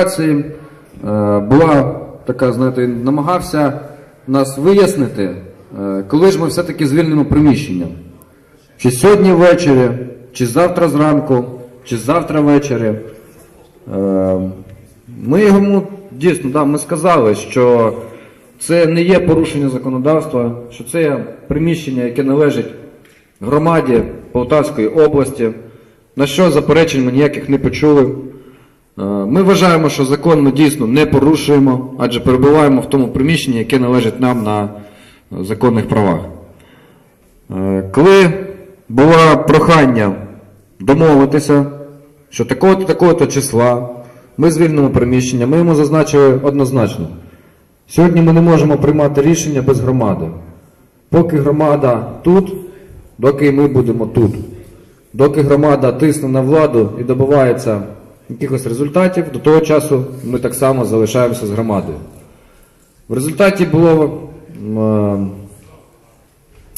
е, була така, знаєте, намагався нас вияснити, е, коли ж ми все-таки звільнимо приміщення. Чи сьогодні ввечері, чи завтра зранку, чи завтра ввечері. Е, Ми йому дійсно да, ми сказали, що це не є порушення законодавства, що це є приміщення, яке належить громаді Полтавської області, на що заперечень ми ніяких не почули. Е, Ми вважаємо, що закон ми дійсно не порушуємо, адже перебуваємо в тому приміщенні, яке належить нам на е, законних правах. Е, Коли було прохання домовитися, що такого-то такого-то числа ми звільнимо приміщення, ми йому зазначили однозначно. Сьогодні ми не можемо приймати рішення без громади. Поки громада тут, доки ми будемо тут. Доки громада тисне на владу і добивається якихось результатів, до того часу ми так само залишаємося з громадою. В результаті було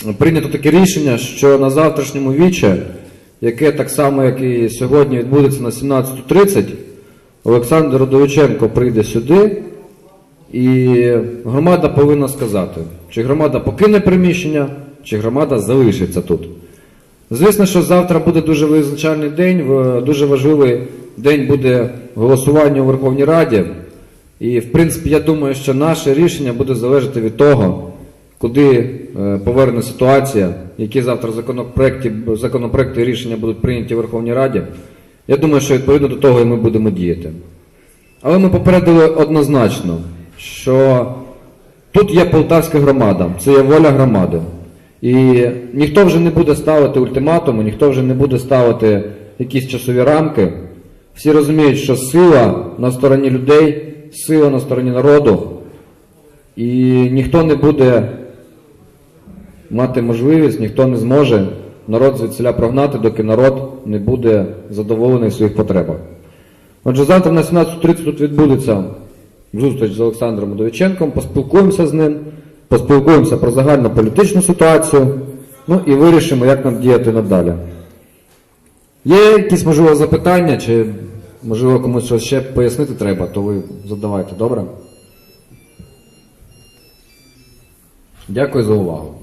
е, прийнято таке рішення, що на завтрашньому віче, яке так само, як і сьогодні відбудеться на 17.30, Олександр Родовиченко прийде сюди, і громада повинна сказати, чи громада покине приміщення, чи громада залишиться тут. Звісно, що завтра буде дуже визначальний день, дуже важливий день буде голосування у Верховній Раді. І, в принципі, я думаю, що наше рішення буде залежати від того, куди е, поверне ситуація, які завтра законопроекти, законопроекти і рішення будуть прийняті в Верховній Раді. Я думаю, що відповідно до того і ми будемо діяти. Але ми попередили однозначно, що тут є полтавська громада, це є воля громади. І ніхто вже не буде ставити ультиматуми, ніхто вже не буде ставити якісь часові рамки. Всі розуміють, що сила на стороні людей, сила на стороні народу, і ніхто не буде мати можливість, ніхто не зможе народ звідсіля прогнати, доки народ не буде задоволений в своїх потребах. Отже, завтра на 17.30 тут відбудеться зустріч з Олександром Удовиченком, поспілкуємося з ним, поспілкуємося про загальну політичну ситуацію, ну і вирішимо, як нам діяти надалі. Є якісь, можливо, запитання, чи можливо комусь щось ще пояснити треба, то ви задавайте, добре? Дякую за увагу.